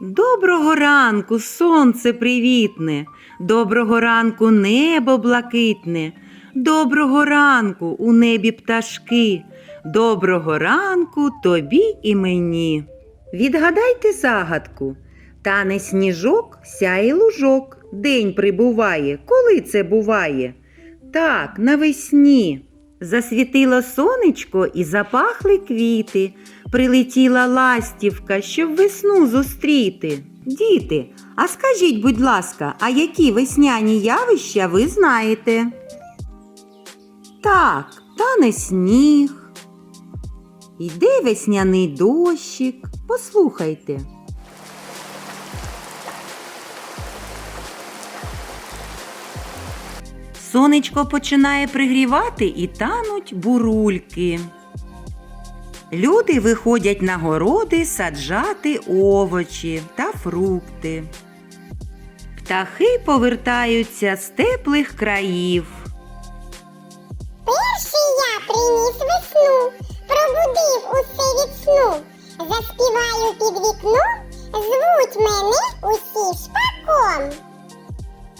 Доброго ранку, сонце привітне, доброго ранку небо блакитне, доброго ранку у небі пташки, доброго ранку тобі і мені. Відгадайте загадку. Тане сніжок, сяє лужок. День прибуває. Коли це буває? Так, навесні. Засвітило сонечко і запахли квіти. Прилетіла ластівка, щоб весну зустріти. Діти, а скажіть, будь ласка, а які весняні явища ви знаєте? Так, тане сніг. Йде весняний дощик. Послухайте. Сонечко починає пригрівати і тануть бурульки. Люди виходять на городи саджати овочі та фрукти. Птахи повертаються з теплих країв. Перший я приніс весну, пробудив усе від сну. Заспіваю під вікном, звуть мене усі шпаком.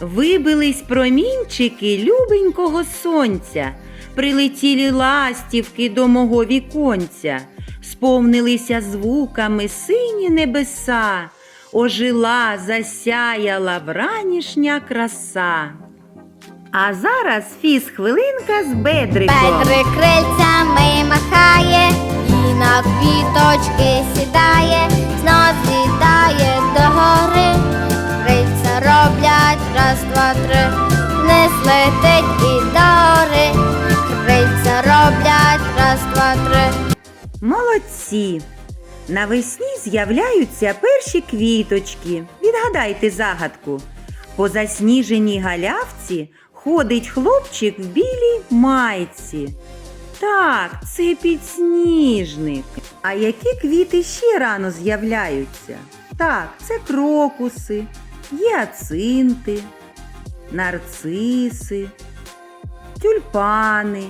Вибились промінчики любенького сонця, прилетіли ластівки до мого віконця, сповнилися звуками сині небеса, ожила, засяяла вранішня краса. А зараз фіз хвилинка з Бедриком. Петрик крильцями махає, і на квіточки сідає, знов злітає до Молодці! Навесні з'являються перші квіточки. Відгадайте загадку. По засніженій галявці ходить хлопчик в білій майці. Так, це підсніжник. А які квіти ще рано з'являються? Так, це крокуси, гіацинти, нарциси, тюльпани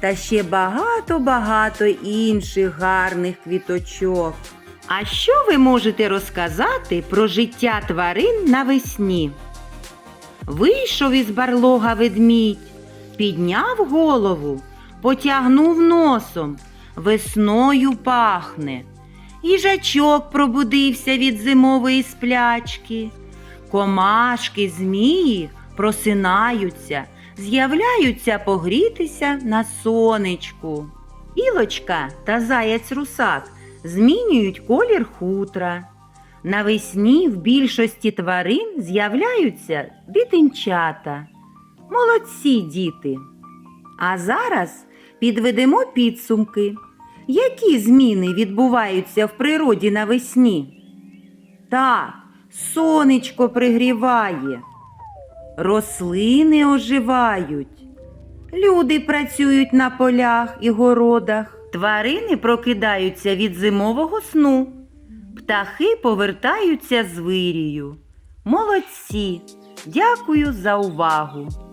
та ще багато-багато інших гарних квіточок. А що ви можете розказати про життя тварин навесні? Вийшов із барлога ведмідь, підняв голову, потягнув носом, весною пахне. Їжачок пробудився від зимової сплячки. Комашки, змії просинаються, з'являються погрітися на сонечку. Ілочка та заяць русак змінюють колір хутра. Навесні в більшості тварин з'являються дитинчата. Молодці діти. А зараз підведемо підсумки. Які зміни відбуваються в природі навесні? Так, сонечко пригріває, рослини оживають, люди працюють на полях і городах, тварини прокидаються від зимового сну, птахи повертаються з вирію. Молодці! Дякую за увагу!